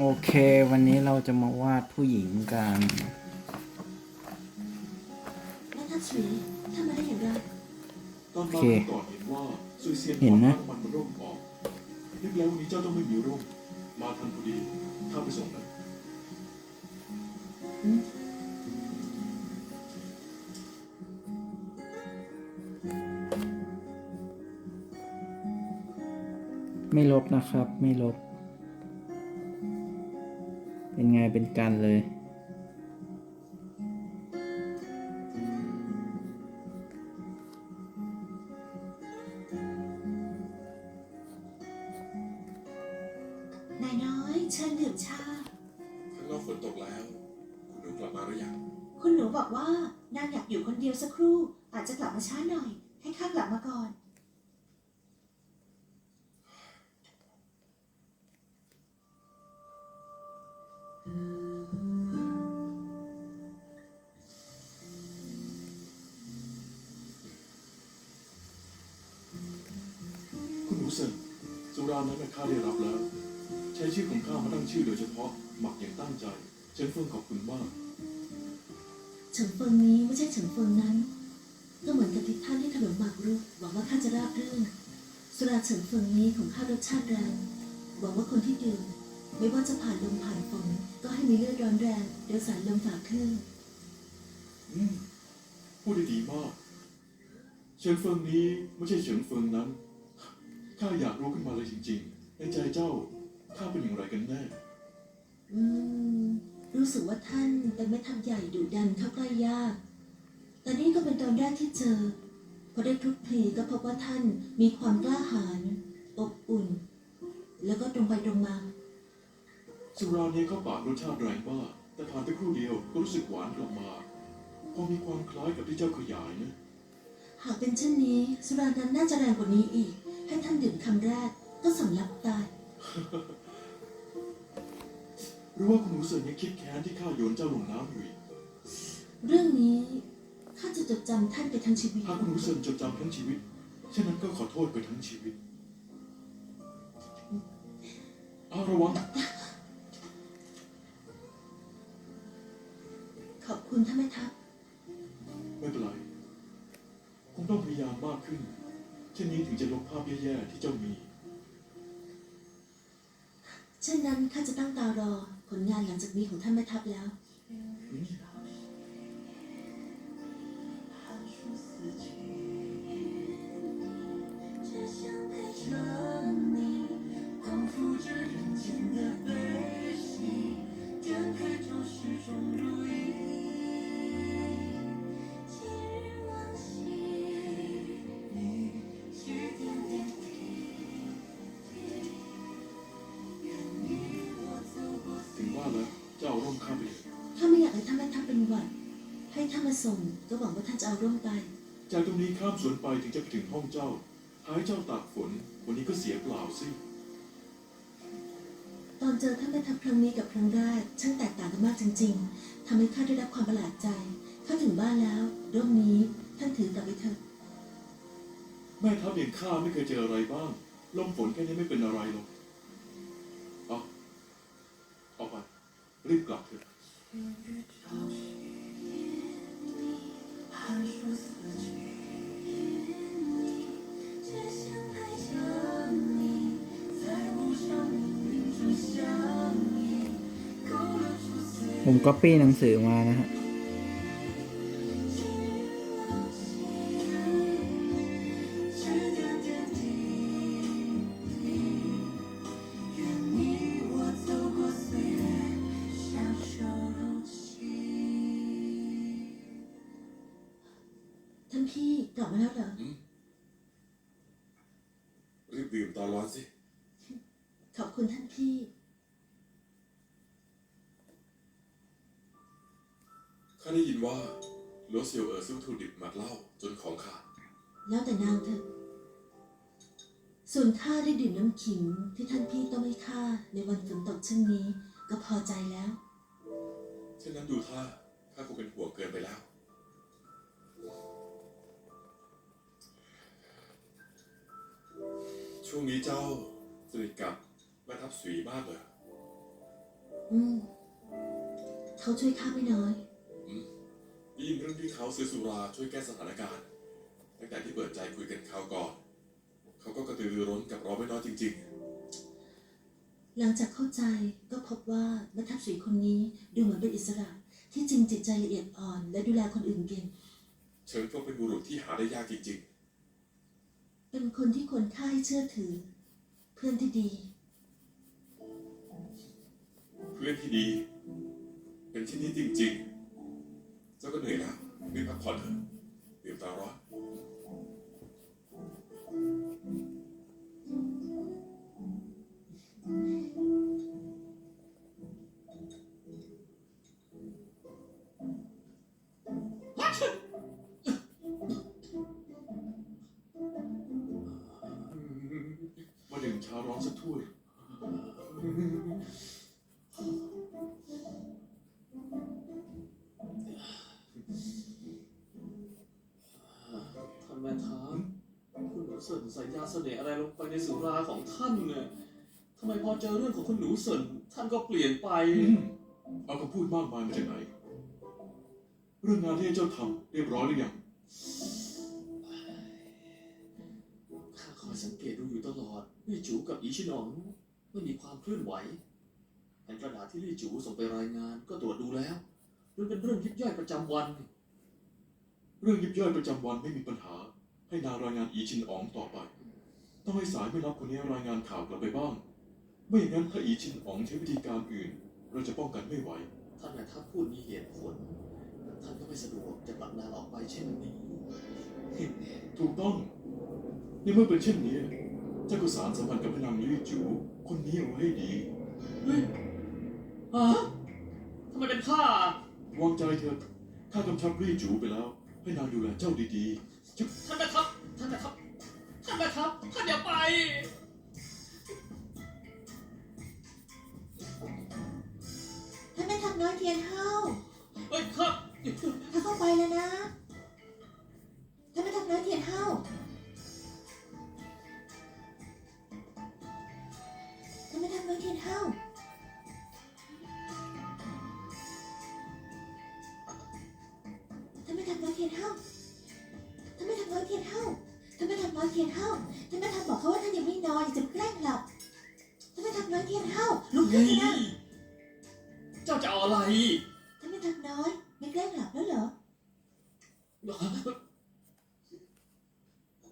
โอเค วันนี้เราจะมาวาดผู้หญิงกันโอเคเห็นนะนึกแล้ววันนี้เจ้าต้องไม่มีร่มมาทันพอดีข้าไปส่งนะไม่ลบนะครับ ไม่ลบ เป็นไงเป็นกันเลย นายน้อยเชิญดื่มชา ข้างนอกฝนตกแล้ว คุณหนูกลับมาหรือยัง คุณหนูบอกว่านางอยากอยู่คนเดียวสักครู่ อาจจะกลับมาช้าหน่อย ให้ข้ากลับมาก่อน สุรานั้นนะข้าได้รับแล้ว ใช้ชื่อของข้ามาตั้งชื่อโดยเฉพาะ หมักอย่างตั้งใจ เฉินเฟิงขอบคุณมาก เฉิงเฟิงนี้ไม่ใช่เฉิงเฟิงนั้น ก็เหมือนกับที่ท่านให้ขนมหมากรุกหวังว่าข้าจะราบรื่นสุราเฉิงเฟิงนี้ของข้ารสชาติแรงหวังว่าคนที่ดื่มไม่ว่าจะผ่านลมผ่านฝนก็ให้มีเลือดร้อนแรงเดี๋ยวสายลมฝ่าคลื่นอืมพูดได้ดีมาก เฉินเฟิงนี้ไม่ใช่เฉินเฟิงนั้นข้า อยากรู้ขึ้นมาเลยจริงๆในใจเจ้าข้าเป็นอย่างไรกันแน่ อืม รู้สึกว่าท่านเป็นแม่ทัพใหญ่ดุดันเข้าใกล้ยาก แต่นี่ก็เป็นตอนแรกที่เจอ พอได้คลุกคลีก็พบว่าท่านมีความกล้าหาญอบอุ่น แล้วก็ตรงไปตรงมา สุรานี้เข้าปากรสชาติแรงมากแต่ผ่านไปครู่เดียวก็รู้สึกหวานกลับมาพอมีความคล้ายกับที่เจ้าขยายนะ หากเป็นเช่นนี้ สุรานั้นน่าจะแรงกว่านี้อีก ให้ท่านดื่มคำแรกก็สำลักตาย หรือว่าคุณหนูเซินยังคิดแค้นที่ข้าโยนเจ้าลงน้ำอยู่อีกเรื่องนี้ข้าจะจดจำท่านไปทั้งชีวิตหากคุณหนูเซินจดจำทั้งชีวิตเช่นนั้นก็ขอโทษไปทั้งชีวิตเอาระวัง ขอบคุณท่านแม่ทัพไม่เป็นไรคงต้องพยายามมากขึ้นเช่นนี้ถึงจะลบภาพแย่ๆที่เจ้ามี เช่นนั้นข้าจะตั้งตารอผลงานหลังจากนี้ของท่านแม่ทัพแล้ว只 ให้ท่านมาส่ง ก็หวังว่าท่านจะเอาร่มไป จากตรงนี้ข้ามสวนไปถึงจะไปถึงห้องเจ้าหายเจ้าตากฝน วันนี้ก็เสียเปล่าสิ ตอนเจอท่านแม่ทัพครั้งนี้กับครั้งแรกช่างแตกต่างกันมากจริง ๆ ทำให้ข้าได้รับความประหลาดใจ ข้าถึงบ้านแล้วร่มนี้ท่านถือกลับไปเถอะ แม่ทัพอย่างข้าไม่เคยเจออะไรบ้าง ลมฝนแค่นี้ไม่เป็นอะไรหรอกเอาเอาไป รีบกลับเถอะ ผมก๊อปปี้หนังสือมานะฮะ ข้าได้ยินว่าหลัวเซียวเอ๋อซื้อวัตถุดิบมาเหล้าจนของขาด แล้วแต่นางเถอะ ส่วนข้าได้ดื่มน้ำขิงที่ท่านพี่ต้องให้ข้าในวันฝนตกเช่นนี้ ก็พอใจแล้ว เช่นนั้นดูท่าข้าคงเป็นห่วงเกินไปแล้ว ช่วงนี้เจ้าสนิทกับแม่ทัพสุยมากเลย อืม เขาช่วยข้าไม่น้อยได้ ยินเรื่องที่เขาซื้อสุราช่วยแก้สถานการณ์ ตั้งแต่ที่เปิดใจคุยกันคราวก่อน เขาก็กระตือรือร้นกับเราไม่น้อยจริง หลังจากเข้าใจก็พบว่าแม่ทัพสีคนนี้ดูเหมือนเป็นอิสระ ที่จริงจิตใจละเอียดอ่อน และดูแลคนอื่นเก่ง ๆเฉิงฟงเป็นบุรุษที่หาได้ยากจริง เป็นคนที่คนค่ายเชื่อถือ เพื่อนที่ดี ๆ เพื่อนที่ดี เป็นที่นี้จริง ๆ เจ้าก็เหนื่อยแล้วรีบพักผ่อนเถอะเดี๋ยวตาร้อนมาดื่มชาร้อนสักถ้วย เสน่ห์อะไรลงไปในสุราของท่านเนี่ยทำไมพอเจอเรื่องของคุณหนูเสินท่านก็เปลี่ยนไปเอาคำพูดมากมายมาจากไหน เรื่องงานที่ให้เจ้าทำเรียบร้อยหรือยังข้าคอยสังเกตดูอยู่ตลอดลี่จูกับอีชินองไม่มีความเคลื่อนไหวแผ่นกระดาษที่ลี่จูส่งไปรายงานก็ตรวจดูแล้วมันเป็นเรื่องยิบย่อยประจำวัน เรื่องยิบย่อยประจำวันไม่มีปัญหา ให้นางรายงานอีชินอ๋องต่อไป ต้องให้สายไม่รับคนนี้รายงานข่าวกลับไปบ้าง ไม่อย่างนั้นถ้าอีชินอ๋องใช้วิธีการอื่น เราจะป้องกันไม่ไหว ท่านแม่ทัพพูดมีเหตุผล ท่านก็ไม่สะดวกจะผลักนางออกไปเช่นนี้ ถูกต้อง ในเมื่อเป็นเช่นนี้เจ้าก็สารสัมพันธ์กับพนางลี่จูคนนี้เอาให้ดีเฮ้ยฮะทำไมเป็นข้าวางใจเถอะข้ากำชับลี่จูไปแล้ว ให้นางดูแลเจ้าดีๆจะท่านแม่ทัพ นแม่ทัพท่านอย่าไปถ้าไม่ทำน้อยเทียนเฮาเฮ้ยครับ ถ้าเข้าไปแล้วนะ น้อยเทียนเฮาลุกขึ้นเฮ้ยนะเจ้าจะเอาอะไรท่าไม่ทำน้อยไม่แกล้งหลับแล้วเหรอ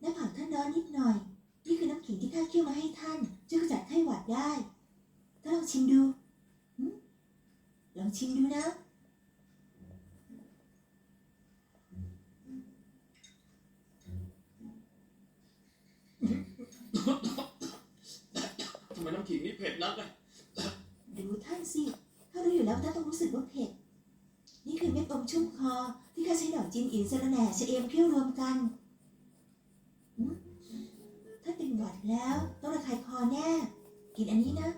หน้าผากท่านร้อนนิดหน่อย นี่คือน้ำขิงที่ข้าเคี่ยวมาให้ท่านช่วยขจัดไข้หวัดได้ถ้าลองชิมดู ลองชิมดูนะ มน้ำขิงนี่เผ็ดนักอะดูท่านสิข้ารู้อยู่แล้วว่าท่านต้องรู้สึกว่าเผ็ด นี่คือเม็ดอมชุ่มคอ ที่ข้าใช้ดอกจินอินสระแหน่ชะเอมเคี่ยวรวมกันถ้าเป็นหวัดแล้ว ต้องระคายคอแน่ กินอันนี้นะ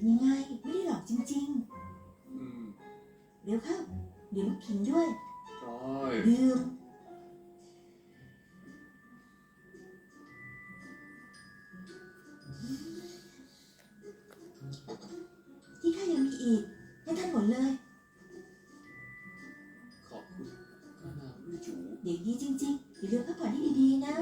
เป็นยังไง ไม่ได้หรอกจริงอืมๆ เดี๋ยวเข้าเดี๋ยวลูกขิงด้วย ใช่ดื่มที่ข้ายังมีอีกให้ท่านหมดเลย ขอบคุณพระนางลี่จู เด็กดีจริงๆอย่าลืมพักผ่อนให้ดีๆนะ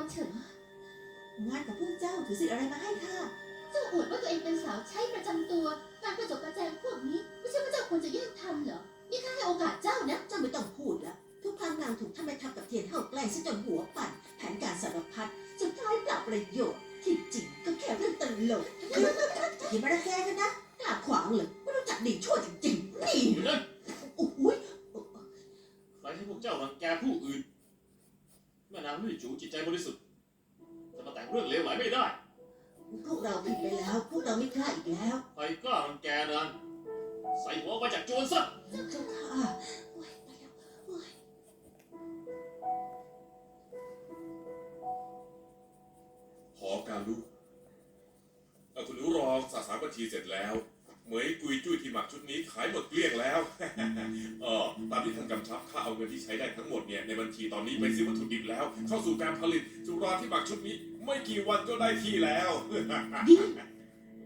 ามเฉินงานกับพวกเจ้าถือสิทธิ์อะไรมาให้ข้าเจ้าอวดว่าตัวเองเป็นสาวใช้ประจำตัว งานประจบประแจงพวกนี้ ไม่ใช่ว่าเจ้าควรจะแย่งทำเหรอ นี่ข้าให้โอกาสเจ้านะ เจ้าไม่ต้องพูดแล้วทุกครั้งนางถูกท่านแม่ทัพกับเทียนเท่าแกล้งซะจนหัวปั่นแผนการสารพัดสุดท้ายเปล่าประโยชน์ที่จริงก็แค่เรื่องตลกอย่ามาระแกกันนะหน้าขวางเลยไม่รู้จักดีชั่วจริงๆนี่ อยู่นั่น โอ้ย ใครให้พวกเจ้ารังแกผู้อื่น แม่นางลี่จูจิ ตใจบริสุทธิ์จะมาแต่งเรื่องเลวไหลไม่ได้พวกเราผิดไปแล้ว พวกเราไม่กล้าอีกแล้ว ใครกล้ารังแกนางใส่หัวออกมาจากโจรซะเจ้าค่ะโอ้ยไปแล้วโอ้ยหอการลุกเอ่อคุณหนูรองสาสารบัญชีเสร็จแล้ว เหมยกุยจุ้ยที่หมักชุดนี้ขายหมดเกลี้ยงแล้วเออตาม ที่ท่านกำชับข้าเอาเงินที่ใช้ได้ทั้งหมดเนี่ยในบัญชีตอนนี้ไปซื้อวัตถุดิบแล้ว เข้าสู่การผลิตสุราที่หมักชุดนี้ ไม่กี่วันก็ได้ที่แล้วดี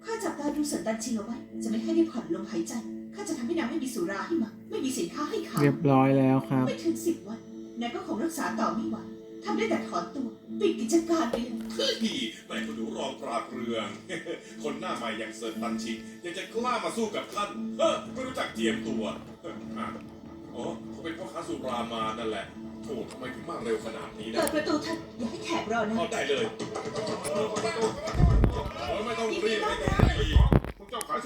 ข้าจับตาดูสันตันชิงเอาไว้จะไม่ให้ได้ผ่อนลมหายใจข้าจะทำให้นางไม่มีสุราให้มาไม่มีสินค้าให้ขายเรียบร้อยแล้วครับไม่ถึงสิบวันนายก็คงรักษาต่อไม่ไหวทำได้แต่ถอนตัวปิดกิจการไปเลยเฮ้ยแม่คุณหนูรองปราบเรือง คนหน้าใหม่อย่างเซิร์ตันชิงยังจะกล้ามาสู้กับท่านเฮ้อไม่รู้จักเจียมตัว อะอ๋อเขาเป็นพ่อค้าสุรามานั่นแหละโถทำไมถึงมาเร็วขนาดนี้นะเปิดประตูท่านอย่าให้แขกรอนะเอาได้เลยเออไม่ต้องไม่ต้องรีบไม่ต้องรีบ พวกเจ้าขาย